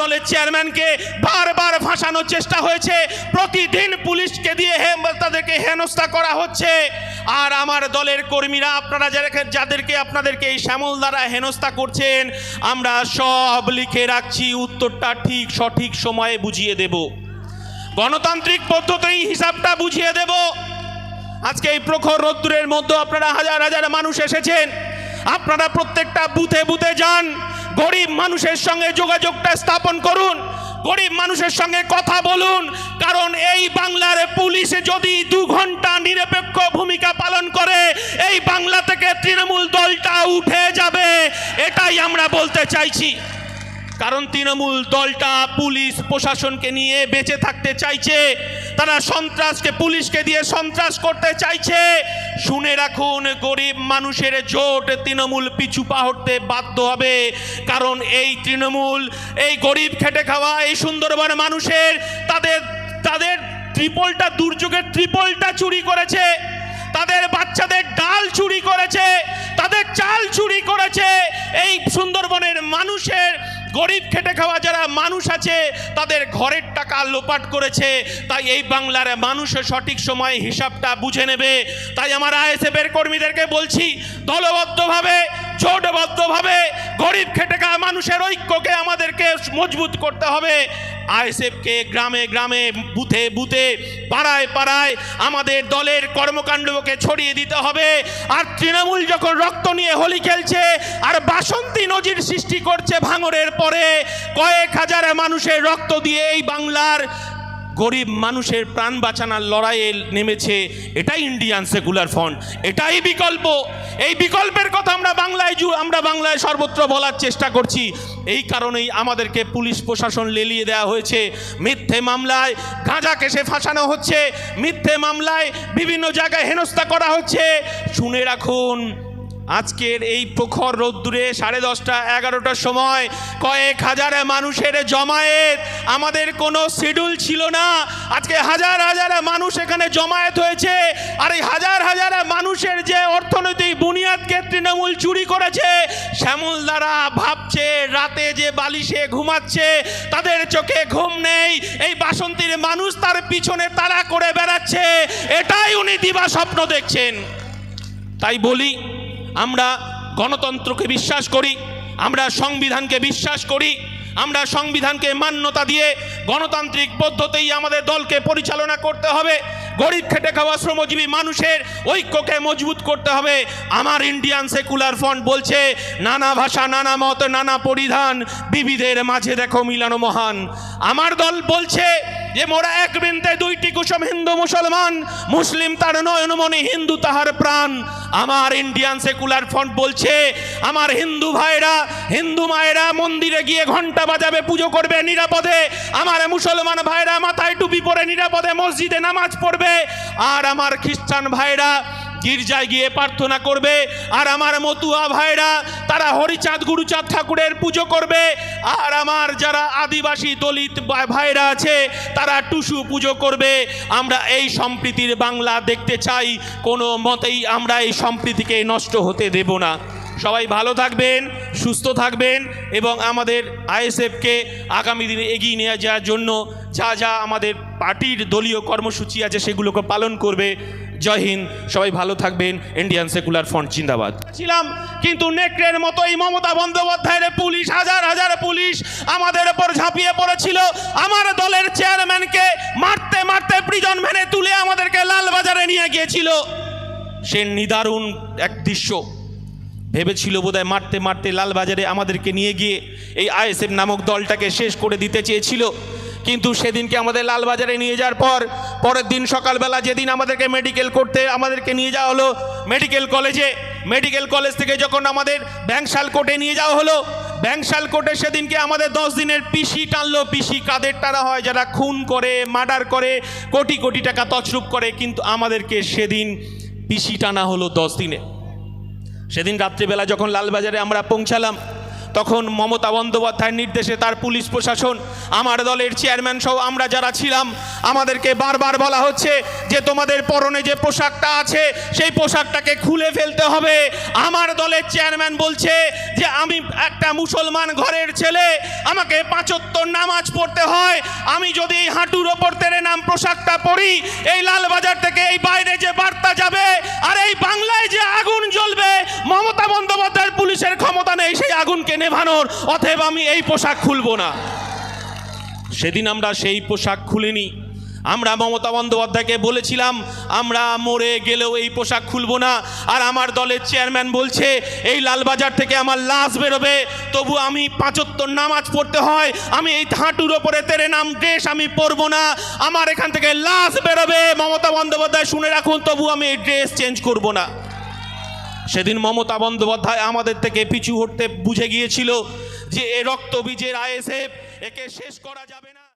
দলের চেয়ারম্যানকে বারবার ফাঁসানোর চেষ্টা হয়েছে। প্রতিদিন পুলিশকে দিয়ে তাদেরকে হেনস্থা করা হচ্ছে। আর আমার দলের কর্মীরা, আপনারা যাদেরকে যাদেরকে আপনাদেরকে এই শ্যামল দ্বারা হেনস্থা করছেন, আমরা সব লিখে রাখছি, উত্তরটা ঠিক সঠিক সময়ে বুঝিয়ে দেব। গণতান্ত্রিক পদ্ধতিই হিসাবটা বুঝিয়ে দেব। আজকে এই প্রখর রোদ্দুরের মধ্যে আপনারা হাজার হাজার মানুষ এসেছেন। আপনারা প্রত্যেকটা বুথে বুথে যান। গরিব মানুষের সঙ্গে যোগাযোগটা স্থাপন করুন, গরিব মানুষের সঙ্গে কথা বলুন, কারণ এই বাংলার পুলিশ যদি দু ঘণ্টা নিরপেক্ষ ভূমিকা পালন করে, এই বাংলা থেকে তৃণমূল দলটা উঠে যাবে, এটাই আমরা বলতে চাইছি। কারণ তৃণমূল দলটা পুলিশ প্রশাসনকে নিয়ে বেঁচে থাকতে চাইছে। তারা সন্ত্রাসকে, পুলিশকে দিয়ে সন্ত্রাস করতে চাইছে। শুনে রাখুন, গরিব মানুষের জোট তৃণমূল পিছু পা হতে বাধ্য হবে। কারণ এই তৃণমূল, এই গরিব খেটে খাওয়া, এই সুন্দরবন মানুষের, তাদের তাদের ত্রিপলটা, দুর্যোগের ত্রিপলটা চুরি করেছে। তাদের বাচ্চাদের ডাল চুরি করেছে। তাদের চাল চুরি করেছে। এই সুন্দরবনের মানুষের গরিব খেটে খাওয়া যারা মানুষ আছে, তাদের ঘরের টাকা লোপাট করেছে। তাই এই বাংলার মানুষের সঠিক সময়ে হিসাবটা বুঝে নেবে। তাই আমার আইএসএফের কর্মীদেরকে বলছি, দলবদ্ধভাবে জোটবদ্ধভাবে গরিব খেটে খাওয়া মানুষের ঐক্যকে আমাদেরকে মজবুত করতে হবে। আইএসএফকে গ্রামে গ্রামে, বুথে বুথে, পাড়ায় পাড়ায় আমাদের দলের কর্মকাণ্ডকে ছড়িয়ে দিতে হবে। আর তৃণমূল যখন রক্ত নিয়ে হোলি খেলছে, আর বাসন্তী নজির সৃষ্টি করছে ভাঙরের পরে, কয়েক হাজার মানুষের রক্ত দিয়ে এই বাংলার গরিব মানুষের প্রাণ বাঁচানোর লড়াইয়ে নেমেছে, এটাই ইন্ডিয়ান সেকুলার ফ্রন্ট এটাই বিকল্প। এই বিকল্পের কথা আমরা বাংলায় আমরা বাংলায় সর্বত্র বলার চেষ্টা করছি। এই কারণেই আমাদেরকে পুলিশ প্রশাসন লেলিয়ে দেওয়া হয়েছে। মিথ্যে মামলায় গাঁজা কেসে ফাঁসানো হচ্ছে। মিথ্যে মামলায় বিভিন্ন জায়গায় হেনস্থা করা হচ্ছে। শুনে রাখুন আজকের এই প্রখর রোদ্দুরে সাড়ে দশটা, এগারোটার সময় কয়েক হাজার মানুষের জমায়েত। আমাদের কোনো শিডিউল ছিল না। আজকে হাজার হাজার মানুষ এখানে জমায়েত হয়েছে। আর এই হাজার হাজার মানুষের যে অর্থনৈতিক বুনিয়াদকে তৃণমূল চুরি করেছে শ্যামল দ্বারা ভাবছে রাতে যে বালিশে ঘুমাচ্ছে, তাদের চোখে ঘুম নেই। এই বাসন্তীর মানুষ তার পিছনে তাড়া করে বেড়াচ্ছে। এটাই উনি দিবা স্বপ্ন দেখছেন। তাই বলি আমরা গণতন্ত্রকে বিশ্বাস করি, আমরা সংবিধানকে বিশ্বাস করি, আমরা সংবিধানকে মান্যতা দিয়ে গণতান্ত্রিক পদ্ধতিই আমাদের দলকে পরিচালনা করতে হবে। গরিব খেটে খাওয়া শ্রমজীবী মানুষের ঐক্যকে মজবুত করতে হবে। আমার ইন্ডিয়ান সেকুলার ফ্রন্ট বলছে, নানা ভাষা, নানা মত, নানা পরিধান, বিবিধের মাঝে দেখো মিলানো মহান। আমার দল বলছে যে মোরা এক বৃন্তে দুইটি কুসুম হিন্দু মুসলমান, মুসলিম তার নয়নমণি, হিন্দু তাহার প্রাণ। আমার ইন্ডিয়ান সেকুলার ফ্রন্ট বলছে, আমার হিন্দু ভাইরা, হিন্দু মায়েরা মন্দিরে গিয়ে ঘণ্টা বাজাবে, পুজো করবে নিরাপদে। আমার মুসলমান ভাইরা মাথায় টুপি পরে নিরাপদে মসজিদে নামাজ পড়বে। আর আমার খ্রিস্টান ভাইরা গির্জায় গিয়ে প্রার্থনা করবে। আর আমার মতুয়া ভাইরা তারা হরিচাঁদ, গুরুচাঁদ ঠাকুরের পুজো করবে, আর আমার যারা আদিবাসী দলিত ভাইরা আছে, তারা টুসু পুজো করবে। আমরা এই সম্প্রীতির বাংলা দেখতে চাই, কোনো মতেই আমরা এই সম্প্রীতিকে নষ্ট হতে দেব না। সবাই ভালো থাকবেন, সুস্থ থাকবেন, এবং আমাদের আইএসএফকে আগামী দিনে এগিয়ে নিয়ে যাওয়ার জন্য যা যা আমাদের পার্টির দলীয় কর্মসূচি আছে, সেগুলোকে পালন করবে। জয় হিন্দ। সবাই ভালো থাকবেন। ইন্ডিয়ান সেকুলার ফ্রন্ট জিন্দাবাদ। ছিলাম, কিন্তু নেকড়ের মতো এই মমতা বন্দ্যোপাধ্যায়ের পুলিশ, হাজার হাজার পুলিশ আমাদের ওপর ঝাঁপিয়ে পড়েছিল। আমার দলের চেয়ারম্যানকে মারতে মারতে প্রিজন ভ্যানে তুলে আমাদেরকে লালবাজারে নিয়ে গিয়েছিল। সে নিদারুণ এক দৃশ্য। ভেবেছিল বোধহয় মারতে মারতে লালবাজারে আমাদেরকে নিয়ে গিয়ে এই আইএসএফ নামক দলটাকে শেষ করে দিতে চেয়েছিল। কিন্তু সেদিনকে আমাদের লালবাজারে নিয়ে যাওয়ার পর, পরের দিন সকালবেলা যেদিন আমাদেরকে মেডিকেল করতে, আমাদেরকে নিয়ে যাওয়া হলো মেডিকেল কলেজে মেডিকেল কলেজ থেকে যখন আমাদের ব্যাংশাল কোর্টে নিয়ে যাওয়া হলো, ব্যাংশাল কোর্টে সেদিনকে আমাদের দশ দিনের পিসি টানলো, পিসি কাদের টানা হয়, যারা খুন করে, মার্ডার করে, কোটি কোটি টাকা তছরূপ করে, কিন্তু আমাদেরকে সেদিন পিসি টানা হলো দশ দিনে। সেদিন রাত্রিবেলা যখন লালবাজারে আমরা পৌঁছালাম তখন মমতা বন্দ্যোপাধ্যায়ের নির্দেশে তার পুলিশ প্রশাসন, আমার দলের চেয়ারম্যান সহ আমরা যারা ছিলাম, আমাদেরকে বারবার বলা হচ্ছে যে তোমাদের পরনে যে পোশাকটা আছে, সেই পোশাকটাকে খুলে ফেলতে হবে। আমার দলের চেয়ারম্যান বলছে যে আমি একটা মুসলমান ঘরের ছেলে, আমাকে পাঁচত্তর নামাজ পড়তে হয়। আমি যদি এই হাঁটুর ওপর তেরে নাম পোশাকটা পড়ি এই লালবাজার থেকে এই বাইরে যে বার্তা যাবে আর এই বাংলায় যে আগুন জ্বলবে, মমতা বন্দ্যোপাধ্যায়ের পুলিশের ক্ষমতা নেই সেই আগুনকে নেভানোর, অতএব আমি এই পোশাক খুলবো না। সেদিন আমরা সেই পোশাক খুলিনি। আমরা মমতা বন্দ্যোপাধ্যায়কে বলেছিলাম, আমরা মরে গেলেও এই পোশাক খুলবো না। আর আমার দলের চেয়ারম্যান বলছে, এই লালবাজার থেকে আমার লাশ বেরোবে, তবু আমি পাঁচত্তর নামাজ পড়তে হয়, আমি এই হাঁটুর ওপরে তেরে নাম ড্রেস আমি পরবো না। আমার এখান থেকে লাশ বেরোবে। মমতা বন্দ্যোপাধ্যায়, শুনে রাখুন, তবু আমি এই ড্রেস চেঞ্জ করব না। সেদিন মমতা বন্দ্যোপাধ্যায় আমাদের থেকে পিছু হটতে বুঝে গিয়েছিল যে এ রক্তবীজের আইএসএফ একে শেষ করা যাবে না।